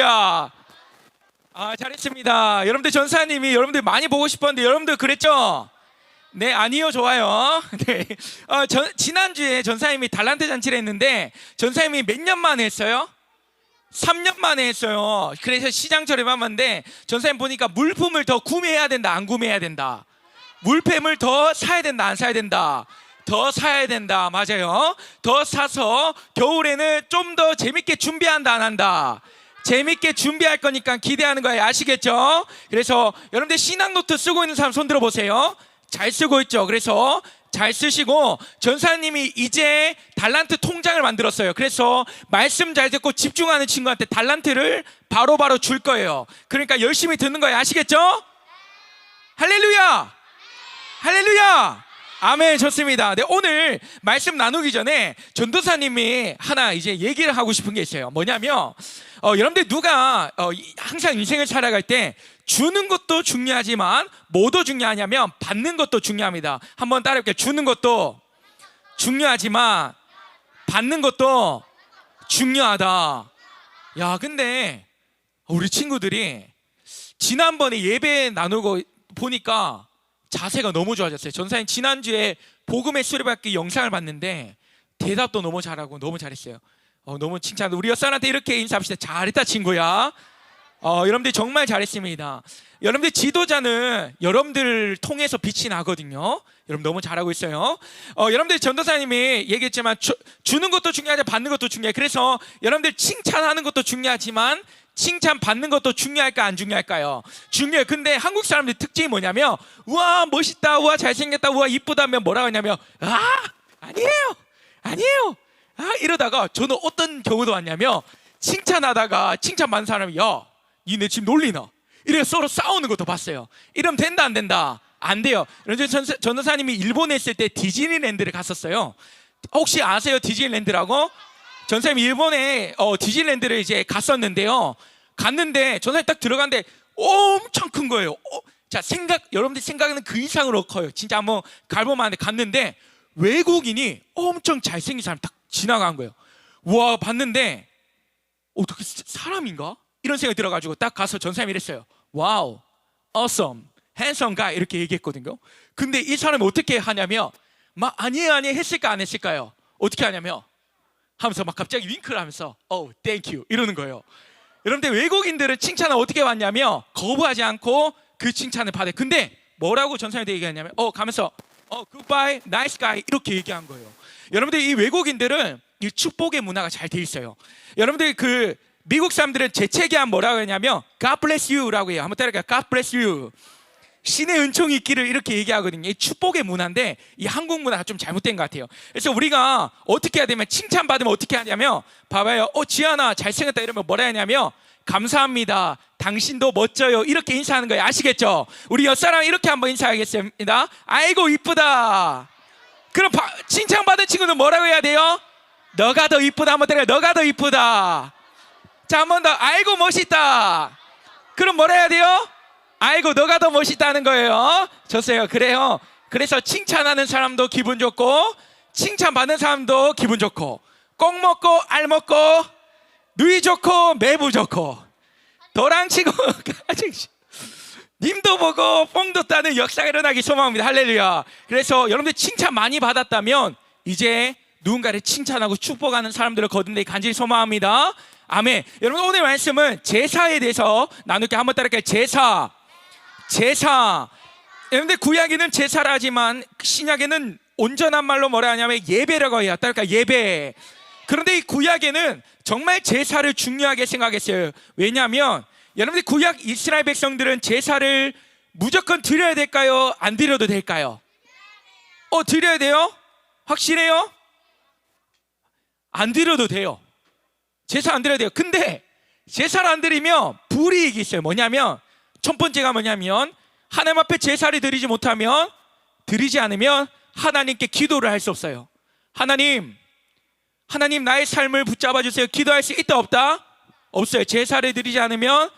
할렐루야. 아, 잘했습니다. 여러분들 전사님이 여러분들 많이 보고 싶었는데 여러분들 그랬죠? 네, 아니요, 좋아요. 네. 어, 전, 지난주에 전사님이 달란트 잔치를 했는데 전사님이 몇 년 만에 했어요? 3년 만에 했어요. 그래서 시장 저렴한데 전사님 보니까 물품을 더 구매해야 된다, 안 구매해야 된다. 물품을 더 사야 된다, 안 사야 된다. 더 사야 된다, 맞아요. 더 사서 겨울에는 좀 더 재밌게 준비한다, 안 한다. 재밌게 준비할 거니까 기대하는 거예요. 아시겠죠? 그래서 여러분들 신앙 노트 쓰고 있는 사람 손 들어 보세요. 잘 쓰고 있죠. 그래서 잘 쓰시고 전사님이 이제 달란트 통장을 만들었어요. 그래서 말씀 잘 듣고 집중하는 친구한테 달란트를 바로바로 줄 거예요. 그러니까 열심히 듣는 거예요. 아시겠죠? 할렐루야! 할렐루야! 아멘 좋습니다. 네, 오늘 말씀 나누기 전에 전도사님이 하나 이제 얘기를 하고 싶은 게 있어요. 뭐냐면 어, 여러분들 누가 어, 이- 항상 인생을 살아갈 때 주는 것도 중요하지만 뭐도 중요하냐면 받는 것도 중요합니다. 한번 따라해볼게요. 주는 것도 중요하지만 받는 것도 중요하다. 야, 근데 우리 친구들이 지난번에 예배 나누고 보니까 자세가 너무 좋아졌어요. 전사님 지난주에 복음의 수레바퀴 영상을 봤는데 대답도 너무 잘하고 너무 잘했어요. 어, 너무 칭찬. 우리 옆사람한테 이렇게 인사합시다. 잘했다 친구야. 어, 여러분들 정말 잘했습니다. 여러분들 지도자는 여러분들을 통해서 빛이 나거든요. 여러분 너무 잘하고 있어요. 어, 여러분들 전도사님이 얘기했지만 주, 주는 것도 중요하지 받는 것도 중요해. 그래서 여러분들 칭찬하는 것도 중요하지만 칭찬 받는 것도 중요할까 안 중요할까요? 중요해. 근데 한국 사람들 특징이 뭐냐면 우와 멋있다, 우와 잘생겼다, 우와 이쁘다면 뭐라고 하냐면 아 아니에요, 아니에요. 아 이러다가 저는 어떤 경우도 왔냐면 칭찬하다가 칭찬 받는 사람이 야 니네 지금 놀리나? 이래 서로 싸우는 것도 봤어요. 이러면 된다 안 된다? 안 돼요. 전도사님이 일본에 있을 때 디즈니랜드를 갔었어요. 혹시 아세요 디즈니랜드라고? 전사님이 일본에 어, 디즈니랜드를 이제 갔었는데요. 갔는데 전사님 딱 들어갔는데 엄청 큰 거예요. 어, 자 생각 여러분들 생각은 그 이상으로 커요. 진짜 한번 갈보면 갔는데 외국인이 엄청 잘생긴 사람 딱 지나간 거예요. 와 봤는데 어떻게 사람인가? 이런 생각이 들어가지고 딱 가서 전사님이 이랬어요. 와우, awesome, handsome guy 이렇게 얘기했거든요. 근데 이 사람이 어떻게 하냐면 막 아니에요 아니에요 했을까 안 했을까요? 어떻게 하냐면 하면서 막 갑자기 윙크를 하면서 oh, thank you 이러는 거예요. 여러분들 외국인들은 칭찬을 어떻게 받냐면 거부하지 않고 그 칭찬을 받아요. 근데 뭐라고 전사님한테 얘기하냐면 어 가면서 어 goodbye, nice guy 이렇게 얘기한 거예요. 여러분들 이 외국인들은 이 축복의 문화가 잘 돼 있어요. 여러분들 그 미국 사람들은 재채기하면 뭐라고 하냐면 God bless you라고 해요. 한번 따라해볼까요? God bless you. 신의 은총이 있기를 이렇게 얘기하거든요. 이 축복의 문화인데 이 한국 문화가 좀 잘못된 것 같아요. 그래서 우리가 어떻게 해야 되면 칭찬 받으면 어떻게 하냐면 봐봐요. 어 지아나 잘생겼다 이러면 뭐라 하냐면 감사합니다. 당신도 멋져요. 이렇게 인사하는 거예요. 아시겠죠? 우리 옆사람 이렇게 한번 인사하겠습니다. 아이고 이쁘다. 그럼 바- 칭찬받은 친구는 뭐라고 해야 돼요? 너가 더 이쁘다 한번 때려. 너가 더 이쁘다. 자 한 번 더. 아이고 멋있다. 그럼 뭐라 해야 돼요? 아이고 너가 더 멋있다는 거예요. 좋어요. 그래요. 그래서 칭찬하는 사람도 기분 좋고 칭찬 받는 사람도 기분 좋고 꼭 먹고 알 먹고 누이 좋고 매부 좋고 도랑치고 가정시 님도 보고 뽕도 따는 역사가 일어나기 소망합니다. 할렐루야. 그래서 여러분들 칭찬 많이 받았다면 이제 누군가를 칭찬하고 축복하는 사람들을 거둔데 간절히 소망합니다. 아멘. 여러분 오늘 말씀은 제사에 대해서 나눌게 한번 따라할게요. 제사. 제사. 여러분들 구약에는 제사라 하지만 신약에는 온전한 말로 뭐라 하냐면 예배라고 해요. 따라할까 예배. 그런데 이 구약에는 정말 제사를 중요하게 생각했어요. 왜냐하면 여러분들 구약 이스라엘 백성들은 제사를 무조건 드려야 될까요? 안 드려도 될까요? 어 드려야 돼요? 확실해요? 안 드려도 돼요. 제사 안 드려야 돼요. 근데 제사를 안 드리면 불이익이 있어요. 뭐냐면 첫 번째가 뭐냐면 하나님 앞에 제사를 드리지 못하면 드리지 않으면 하나님께 기도를 할 수 없어요. 하나님, 하나님 나의 삶을 붙잡아 주세요. 기도할 수 있다 없다? 없어요. 제사를 드리지 않으면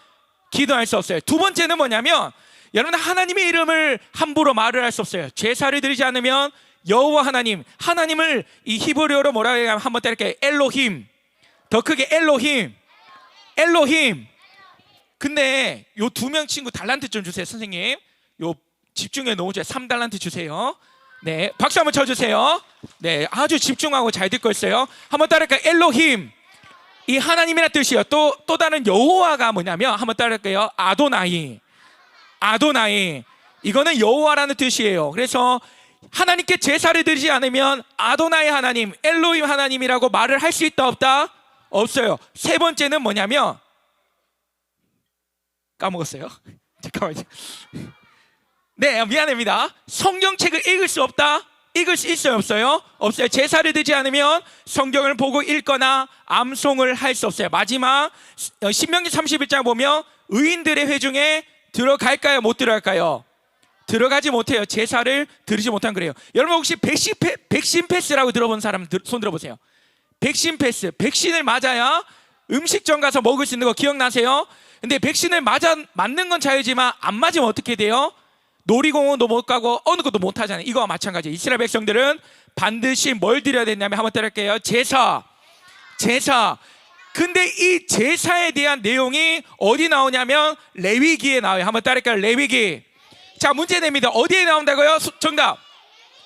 기도할 수 없어요. 두 번째는 뭐냐면 여러분 하나님의 이름을 함부로 말을 할 수 없어요. 제사를 드리지 않으면 여호와 하나님, 하나님을 이 히브리어로 뭐라고 해야 한번 때릴게요. 엘로힘. 더 크게 엘로힘. 엘로힘. 근데 요 두 명 친구 달란트 좀 주세요, 선생님. 요 집중해 놓으죠. 3달란트 주세요. 네, 박수 한번 쳐주세요. 네, 아주 집중하고 잘 듣고 있어요. 한번 따라할까요? 엘로힘. 이 하나님이라 뜻이요. 또, 또 다른 여호와가 뭐냐면 한번 따라할까요? 아도나이. 아도나이. 이거는 여호와라는 뜻이에요. 그래서 하나님께 제사를 드리지 않으면 아도나이 하나님, 엘로힘 하나님이라고 말을 할 수 있다 없다? 없어요. 세 번째는 뭐냐면 까먹었어요. 잠깐만요. 네, 미안합니다. 성경책을 읽을 수 없다? 읽을 수 있어요, 없어요? 없어요. 제사를 드지 않으면 성경을 보고 읽거나 암송을 할 수 없어요. 마지막 어, 신명기 31장 보면 의인들의 회중에 들어갈까요? 못 들어갈까요? 들어가지 못해요. 제사를 드리지 못한 그래요. 여러분 혹시 백신, 패, 백신 패스라고 들어본 사람 들- 손 들어보세요. 백신 패스. 백신을 맞아야 음식점 가서 먹을 수 있는 거 기억나세요? 근데 백신을 맞아 맞는 건 자유지만 안 맞으면 어떻게 돼요? 놀이공원도 못 가고 어느 것도 못 하잖아요. 이거와 마찬가지. 이스라엘 백성들은 반드시 뭘 드려야 되냐면 한번 따라할게요. 제사. 제사. 근데 이 제사에 대한 내용이 어디 나오냐면 레위기에 나와요. 한번 따라할까요? 레위기. 자, 문제 냅니다. 어디에 나온다고요? 수- 정답.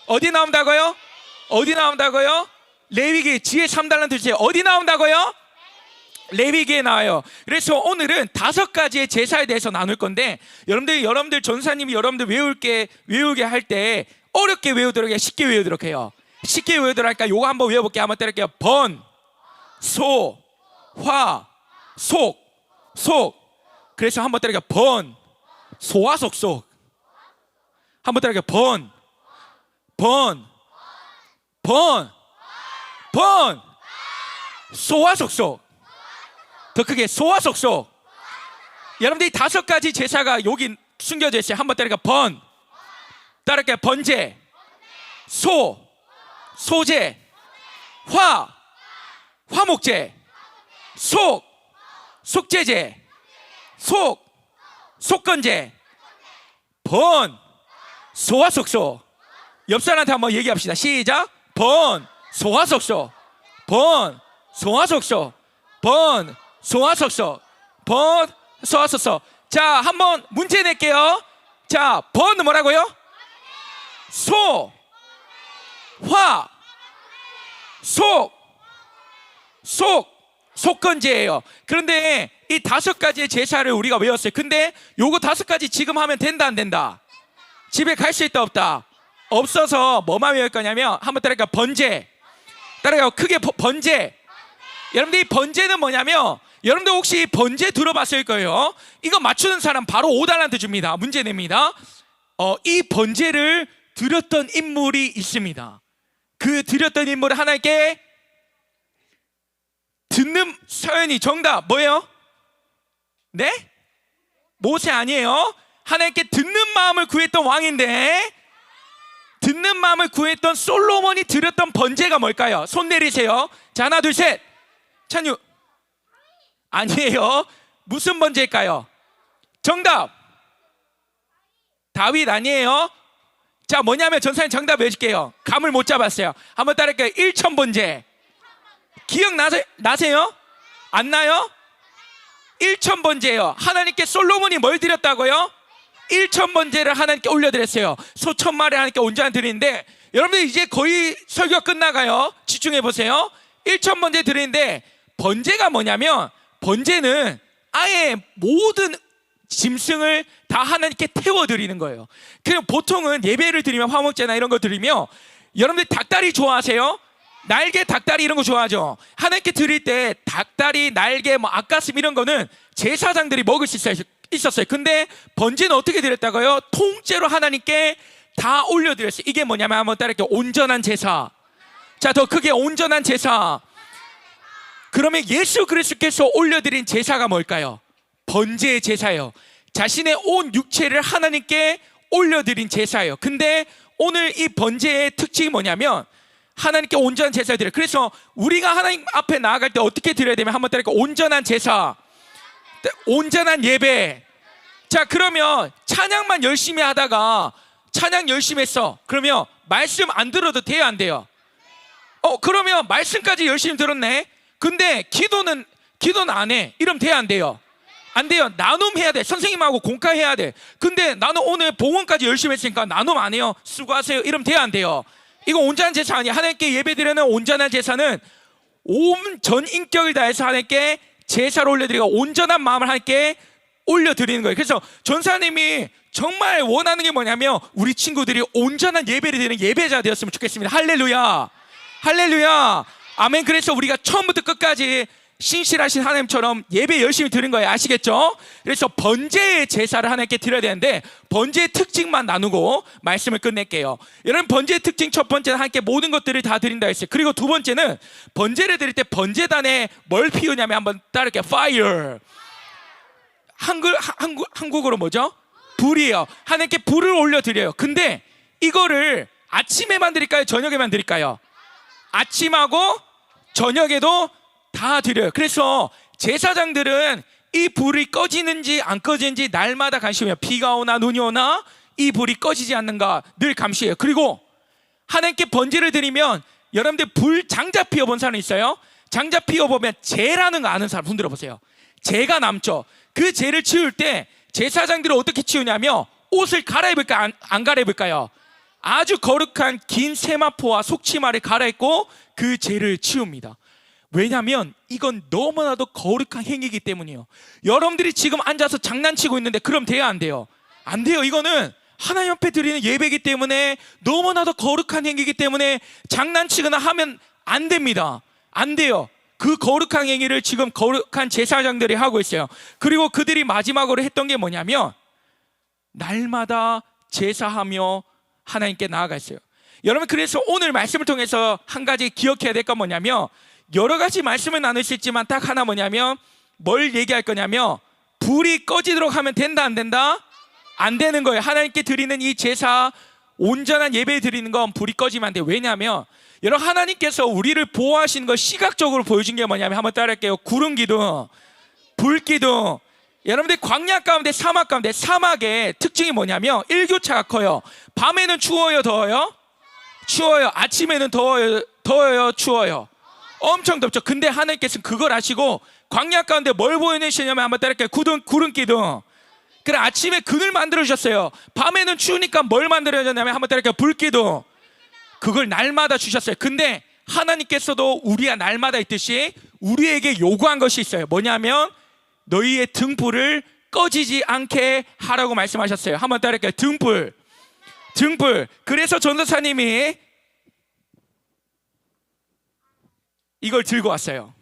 어디 나온다고요? 어디 나온다고요? 레위기 지혜 3달란트 주세요. 어디 나온다고요? 레위기에 나와요. 그래서 오늘은 다섯 가지의 제사에 대해서 나눌 건데 여러분들 여러분들 전사님이 여러분들 외울게 외우게 할 때 어렵게 외우도록 해 쉽게 외우도록 해요. 쉽게 외우도록 할까? 요거 한번 외워볼게요. 한번 때릴게요. 번, 소, 화, 속, 속. 그래서 한번 때릴게요. 번, 소와 속, 속. 한번 때릴게요. 번, 번, 번, 번, 소와 속, 속. 더 크게 소와 속속. 여러분들 이 다섯 가지 제사가 여기 숨겨져 있어요. 한번 따라가 번. 따라가 번제. 소. 소제. 화. 화목제. 속. 속제제. 속. 속건제. 번. 소와 속소. 옆 사람한테 한번 얘기합시다. 시작. 번. 소와 속소. 번. 소와 속소. 번. 소화석소 번 소화석소 자 한번 문제 낼게요. 자번 뭐라고요? 소. 화. 속. 속. 속건제예요. 그런데 이 다섯 가지의 제사를 우리가 외웠어요. 근데 요거 다섯 가지 지금 하면 된다 안 된다? 집에 갈 수 있다 없다? 없어서 뭐만 외울 거냐면 한번 따라가 번제. 따라가요. 크게 버- 번제. 여러분들 이 번제는 뭐냐면 여러분들 혹시 번제 들어봤을 거예요. 이거 맞추는 사람 바로 5달란트 줍니다. 문제 냅니다. 어, 이 번제를 드렸던 인물이 있습니다. 그 드렸던 인물을 하나님께 듣는 서연이 정답 뭐예요? 네? 모세 아니에요. 하나님께 듣는 마음을 구했던 왕인데 듣는 마음을 구했던 솔로몬이 드렸던 번제가 뭘까요? 손 내리세요. 자 하나 둘 셋. 찬유 아니에요. 무슨 번제일까요? 정답. 다윗 아니에요. 자 뭐냐면 전사님 정답 해줄게요. 감을 못 잡았어요. 한번 따라할게요. 일천 번제. 기억 나세, 나세요? 안 나요? 일천 번제예요. 하나님께 솔로몬이 뭘 드렸다고요? 일천 번제를 하나님께 올려드렸어요. 소천 마리 하나님께 온전한 드리는데 여러분들 이제 거의 설교 끝나가요. 집중해 보세요. 일천 번제 드리는데 번제가 뭐냐면 번제는 아예 모든 짐승을 다 하나님께 태워 드리는 거예요. 그냥 보통은 예배를 드리면 화목제나 이런 거 드리면 여러분들 닭다리 좋아하세요? 날개 닭다리 이런 거 좋아하죠. 하나님께 드릴 때 닭다리, 날개, 뭐 앞가슴 이런 거는 제사장들이 먹을 수. 있었어요. 근데 번제는 어떻게 드렸다고요? 통째로 하나님께 다 올려드렸어요. 이게 뭐냐면 한번 따를게요. 온전한 제사. 자, 더 크게 온전한 제사. 그러면 예수 그리스도께서 올려드린 제사가 뭘까요? 번제의 제사예요. 자신의 온 육체를 하나님께 올려드린 제사예요. 근데 오늘 이 번제의 특징이 뭐냐면 하나님께 온전한 제사를 드려요. 그래서 우리가 하나님 앞에 나아갈 때 어떻게 드려야 되면 한번 따를까 온전한 제사, 온전한 예배. 자 그러면 찬양만 열심히 하다가 찬양 열심히 했어. 그러면 말씀 안 들어도 돼요 안 돼요? 어 그러면 말씀까지 열심히 들었네. 근데 기도는 기도는 안 해. 이러면 돼요 안 돼요? 안 돼요. 나눔해야 돼. 선생님하고 공카해야 돼. 근데 나는 오늘 봉헌까지 열심히 했으니까 나눔 안 해요. 수고하세요. 이러면 돼야 안 돼요. 이거 온전한 제사 아니야. 하나님께 예배드리는 온전한 제사는 온 전 인격을 다해서 하나님께 제사를 올려드리고 온전한 마음을 하나님께 올려드리는 거예요. 그래서 전사님이 정말 원하는 게 뭐냐면 우리 친구들이 온전한 예배를 드리는 예배자 되었으면 좋겠습니다. 할렐루야. 할렐루야. 아멘. 그래서 우리가 처음부터 끝까지 신실하신 하나님처럼 예배 열심히 드린 거예요. 아시겠죠? 그래서 번제의 제사를 하나님께 드려야 되는데 번제의 특징만 나누고 말씀을 끝낼게요. 여러분 번제의 특징 첫 번째는 하나님께 모든 것들을 다 드린다 했어요. 그리고 두 번째는 번제를 드릴 때 번제단에 뭘 피우냐면 한번 따를게요. fire. 한글 하- 한국 한국어로 뭐죠? 불이에요. 하나님께 불을 올려 드려요. 근데 이거를 아침에만 드릴까요? 저녁에만 드릴까요? 아침하고 저녁에도 다 드려요. 그래서 제사장들은 이 불이 꺼지는지 안 꺼지는지 날마다 관심해요. 비가 오나 눈이 오나 이 불이 꺼지지 않는가 늘 감시해요. 그리고 하나님께 번제를 드리면 여러분들 불 장자 피워본 사람 있어요? 장자 피워보면 재라는 거 아는 사람 손 들어 보세요. 재가 남죠. 그 재를 치울 때 제사장들은 어떻게 치우냐면 옷을 갈아입을까 안, 안 갈아입을까요? 아주 거룩한 긴 세마포와 속치마를 갈아입고 그 죄를 치웁니다. 왜냐하면 이건 너무나도 거룩한 행위이기 때문이에요. 여러분들이 지금 앉아서 장난치고 있는데 그럼 돼요 안 돼요? 안 돼요. 이거는 하나님 앞에 드리는 예배이기 때문에 너무나도 거룩한 행위이기 때문에 장난치거나 하면 안 됩니다. 안 돼요. 그 거룩한 행위를 지금 거룩한 제사장들이 하고 있어요. 그리고 그들이 마지막으로 했던 게 뭐냐면 날마다 제사하며 하나님께 나아갔어요. 여러분 그래서 오늘 말씀을 통해서 한 가지 기억해야 될 건 뭐냐면 여러 가지 말씀을 나눌 수 있지만 딱 하나 뭐냐면 뭘 얘기할 거냐면 불이 꺼지도록 하면 된다 안 된다? 안 되는 거예요. 하나님께 드리는 이 제사 온전한 예배 드리는 건 불이 꺼지면 안 돼요. 왜냐하면 여러분 하나님께서 우리를 보호하시는 걸 시각적으로 보여준 게 뭐냐면 한번 따라할게요. 구름 기둥, 불 기둥. 여러분들 광야 가운데 사막 가운데 사막의 특징이 뭐냐면 일교차가 커요. 밤에는 추워요, 더워요? 추워요. 아침에는 더워요, 더워요, 추워요. 엄청 덥죠. 근데 하나님께서는 그걸 아시고 광야 가운데 뭘 보여내시냐면 한번 따라할게요. 구름, 구름 기둥. 그래 아침에 그늘 만들어 주셨어요. 밤에는 추우니까 뭘 만들어 줬냐면 한번 따라할게요. 불 기둥. 그걸 날마다 주셨어요. 근데 하나님께서도 우리가 날마다 있듯이 우리에게 요구한 것이 있어요. 뭐냐면 너희의 등불을 꺼지지 않게 하라고 말씀하셨어요. 한번 따라할게요. 등불. 등불. 그래서 전도사님이 이걸 들고 왔어요.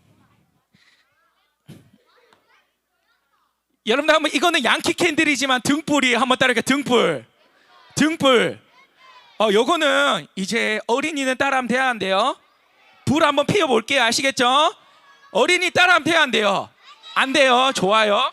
여러분들 한번 이거는 양키 캔들이지만 등불이 한번 따라할게요. 등불. 등불. 어, 요거는 이제 어린이는 따라하면 돼야 안 돼요. 불 한번 피워 볼게요. 아시겠죠? 어린이 따라하면 돼야 안 돼요. 안 돼요. 좋아요.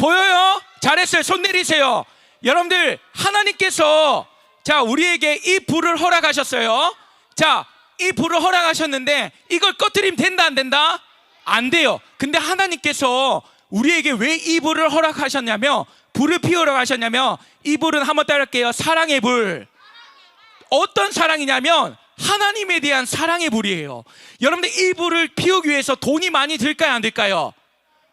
보여요? 잘했어요. 손 내리세요. 여러분들 하나님께서 자 우리에게 이 불을 허락하셨어요. 자, 이 불을 허락하셨는데 이걸 꺼뜨리면 된다 안 된다? 안 돼요. 근데 하나님께서 우리에게 왜 이 불을 허락하셨냐면 불을 피우러 가셨냐면 이 불은 한번 따를게요. 사랑의 불. 어떤 사랑이냐면 하나님에 대한 사랑의 불이에요. 여러분들 이 불을 피우기 위해서 돈이 많이 들까요, 안 들까요?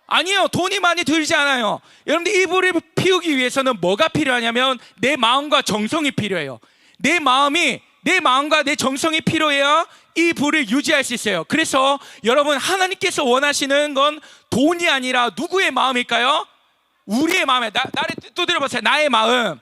아니요, 돈이 많이 들지 않아요. 여러분들 이 불을 피우기 위해서는 뭐가 필요하냐면 내 마음과 정성이 필요해요. 내 마음이 내 마음과 내 정성이 필요해야 이 불을 유지할 수 있어요. 그래서 여러분 하나님께서 원하시는 건 돈이 아니라 누구의 마음일까요? 우리의 마음에 나, 나를 두드려 보세요. 나의 마음.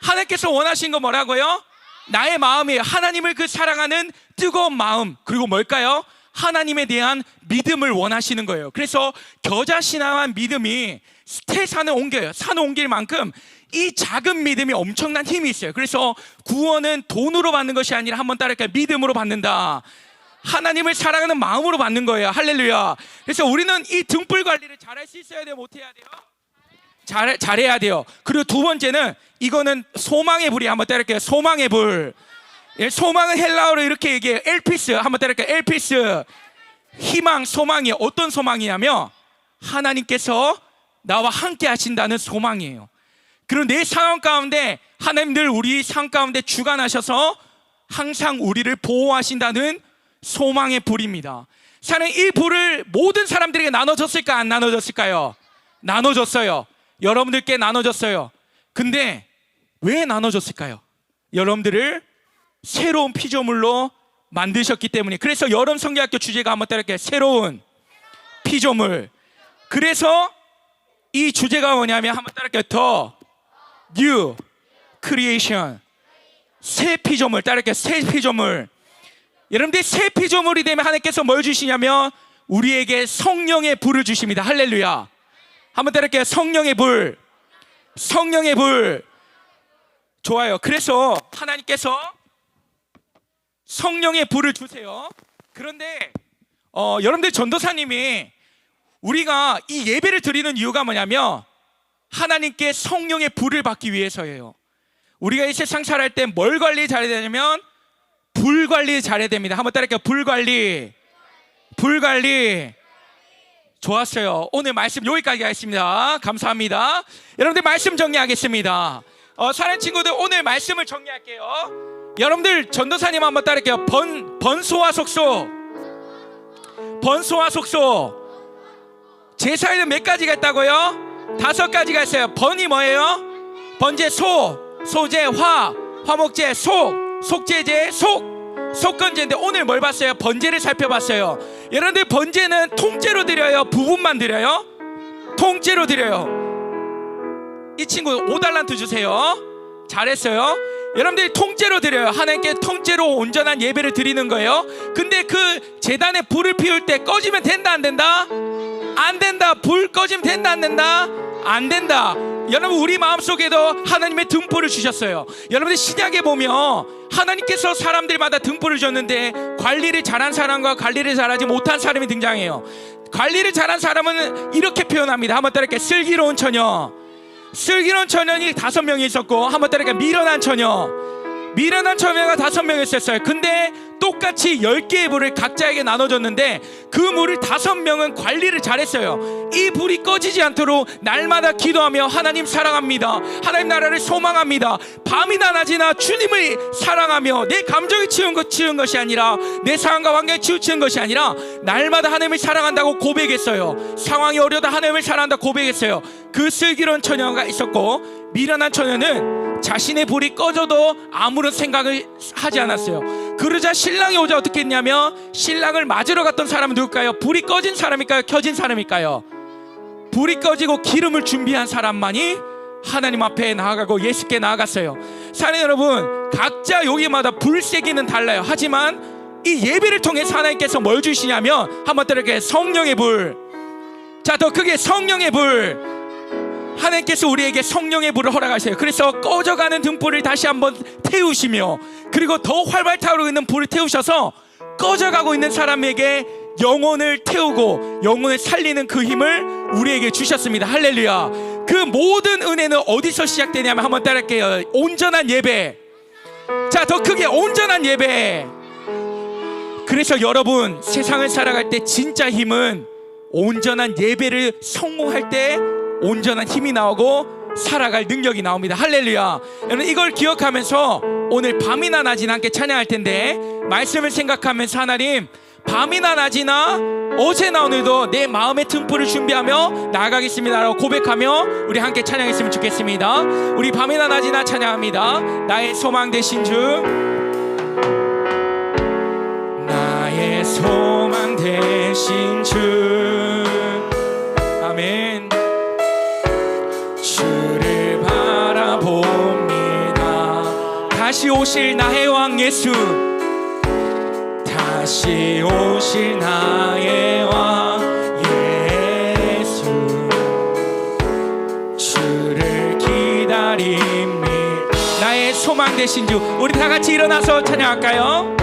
하나님께서 원하신 건 뭐라고요? 나의 마음이 하나님을 그 사랑하는 뜨거운 마음 그리고 뭘까요? 하나님에 대한 믿음을 원하시는 거예요. 그래서 겨자 신앙한 믿음이 스테 산을 옮겨요. 산을 옮길 만큼 이 작은 믿음이 엄청난 힘이 있어요. 그래서 구원은 돈으로 받는 것이 아니라 한번 따를까요? 믿음으로 받는다. 하나님을 사랑하는 마음으로 받는 거예요. 할렐루야. 그래서 우리는 이 등불 관리를 잘할 수 있어야 돼요, 못해야 돼요? 잘 잘해야 돼요. 그리고 두 번째는 이거는 소망의 불이 한번 때릴게요. 소망의 불. 예, 소망은 헬라어로 이렇게 얘기해요. 엘피스 한번 때릴게요. 엘피스. 희망, 소망이 어떤 소망이냐면 하나님께서 나와 함께 하신다는 소망이에요. 그리고 내 상황 가운데 하나님 늘 우리 삶 가운데 주관하셔서 항상 우리를 보호하신다는 소망의 불입니다. 사는 이 불을 모든 사람들에게 나눠줬을까 안 나눠줬을까요? 나눠줬어요. 여러분들께 나눠줬어요. 근데 왜 나눠줬을까요? 여러분들을 새로운 피조물로 만드셨기 때문에 그래서 여름 성경학교 주제가 한번 따를게요. 새로운 피조물. 그래서 이 주제가 뭐냐면 한번 따를게요. 더 new creation. 새 피조물 따를게요. 새 피조물. 여러분들 새 피조물이 되면 하나님께서 뭘 주시냐면 우리에게 성령의 불을 주십니다. 할렐루야. 한번 따를게요. 성령의 불. 성령의 불. 좋아요. 그래서 하나님께서 성령의 불을 주세요. 그런데 어, 여러분들 전도사님이 우리가 이 예배를 드리는 이유가 뭐냐면 하나님께 성령의 불을 받기 위해서예요. 우리가 이 세상 살할 때 뭘 관리 잘해야 되냐면 불 관리 잘해야 됩니다. 한번 따라할게요. 불 관리. 불 관리. 좋았어요. 오늘 말씀 여기까지 하겠습니다. 감사합니다. 여러분들 말씀 정리하겠습니다. 어, 사는 친구들 오늘 말씀을 정리할게요. 여러분들 전도사님 한번 따를게요. 번 번소와 속소. 번소와 속소. 제사에는 몇 가지가 있다고요? 다섯 가지가 있어요. 번이 뭐예요? 번제 소, 소제 화, 화목제 속, 속제제 속, 속건제인데 오늘 뭘 봤어요? 번제를 살펴봤어요. 여러분들 번제는 통째로 드려요? 부분만 드려요? 통째로 드려요. 이 친구 5달란트 주세요. 잘했어요. 여러분들이 통째로 드려요. 하나님께 통째로 온전한 예배를 드리는 거예요. 근데 그 재단에 불을 피울 때 꺼지면 된다 안 된다? 안 된다. 불 꺼지면 된다 안 된다? 안 된다. 여러분 우리 마음속에도 하나님의 등불을 주셨어요. 여러분들 신약에 보면 하나님께서 사람들마다 등불을 줬는데 관리를 잘한 사람과 관리를 잘하지 못한 사람이 등장해요. 관리를 잘한 사람은 이렇게 표현합니다. 한번 따라할게요. 슬기로운 처녀. 슬기로운 처녀이 다섯 명이 있었고 한번 따라할게요. 미련한 처녀. 미련한 처녀가 다섯 명이 있었어요. 근데 똑같이 열 개의 불을 각자에게 나눠줬는데 그 물을 다섯 명은 관리를 잘했어요. 이 불이 꺼지지 않도록 날마다 기도하며 하나님 사랑합니다. 하나님 나라를 소망합니다. 밤이나 낮이나 주님을 사랑하며 내 감정이 치운 것 치운 것이 아니라 내 상황과 환경이 치우치는 것이 아니라 날마다 하나님을 사랑한다고 고백했어요. 상황이 어려다 하나님을 사랑한다 고백했어요. 그 슬기로운 처녀가 있었고 미련한 처녀는 자신의 불이 꺼져도 아무런 생각을 하지 않았어요. 그러자 신랑이 오자 어떻게 했냐면 신랑을 맞으러 갔던 사람은 누굴까요? 불이 꺼진 사람일까요? 켜진 사람일까요? 불이 꺼지고 기름을 준비한 사람만이 하나님 앞에 나아가고 예수께 나아갔어요. 사랑 여러분, 각자 여기마다 불세기는 달라요. 하지만 이 예배를 통해서 하나님께서 뭘 주시냐면 한번 들을게 성령의 불. 자, 더 크게 성령의 불. 하나님께서 우리에게 성령의 불을 허락하세요. 그래서 꺼져가는 등불을 다시 한번 태우시며 그리고 더 활발 타오르고 있는 불을 태우셔서 꺼져가고 있는 사람에게 영혼을 태우고 영혼을 살리는 그 힘을 우리에게 주셨습니다. 할렐루야. 그 모든 은혜는 어디서 시작되냐면 한번 따라할게요. 온전한 예배. 자, 더 크게 온전한 예배. 그래서 여러분 세상을 살아갈 때 진짜 힘은 온전한 예배를 성공할 때 온전한 힘이 나오고 살아갈 능력이 나옵니다. 할렐루야. 여러분 이걸 기억하면서 오늘 밤이나 낮이나 함께 찬양할 텐데 말씀을 생각하면서 하나님 밤이나 낮이나 어제나 오늘도 내 마음의 틈불을 준비하며 나아가겠습니다라고 고백하며 우리 함께 찬양했으면 좋겠습니다. 우리 밤이나 낮이나 찬양합니다. 나의 소망 되신 주 나의 소망 되신 주 다 다시 오실 나의 왕 예수. 다시 오실 나의 왕 예수. 주를 기다립니다. 나의 소망 되신 주 우리 다 같이 일어나서 찬양할까요?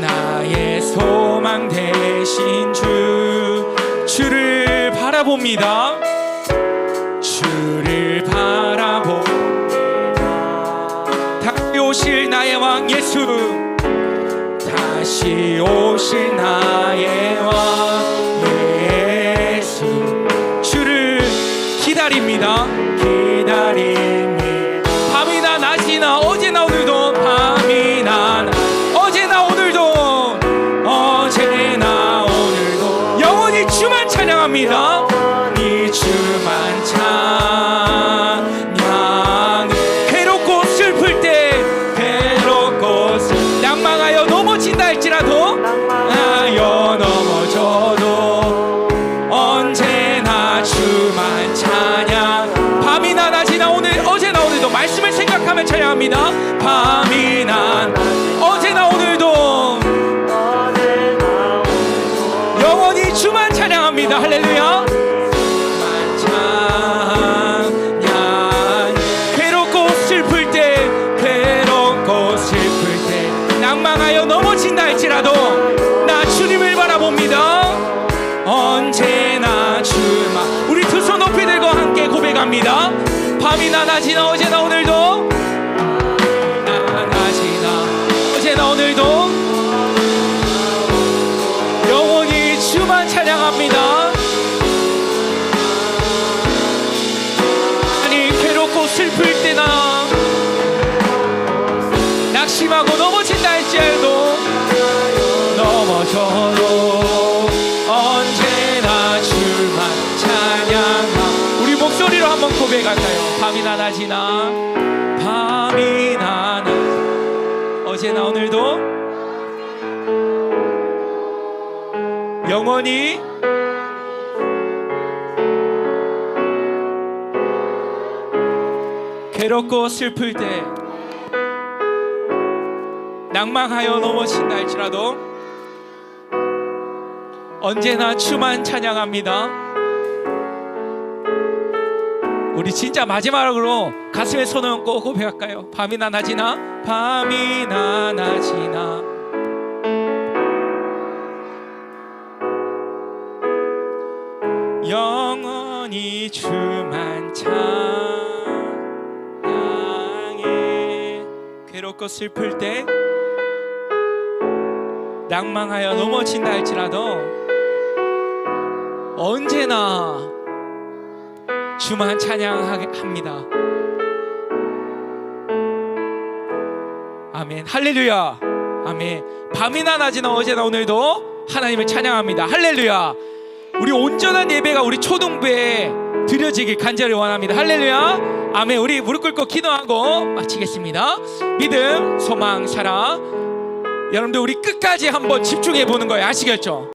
나의 소망 되신 주 주를 바라봅니다 나의 왕 예수. 다시 오실 나의 왕 목소리로 한번 고백할까요? 밤이나 낮이나 밤이나 낮 어제나 오늘도? 영원히? 괴롭고 슬플 때 낭망하여 넘어진다 할지라도 언제나 주만 찬양합니다. 우리 진짜 마지막으로 가슴에 손을 얹고 고백할까요? 밤이나 낮이나? 밤이나 낮이나? 영원히 주만 찬양해. 괴롭고 슬플 때 낭망하여 넘어진다 할지라도 언제나 주만 찬양합니다. 아멘. 할렐루야. 아멘. 밤이나 낮이나 어제나 오늘도 하나님을 찬양합니다. 할렐루야. 우리 온전한 예배가 우리 초등부에 드려지길 간절히 원합니다. 할렐루야. 아멘. 우리 무릎 꿇고 기도하고 마치겠습니다. 믿음, 소망, 사랑. 여러분들 우리 끝까지 한번 집중해 보는 거예요. 아시겠죠?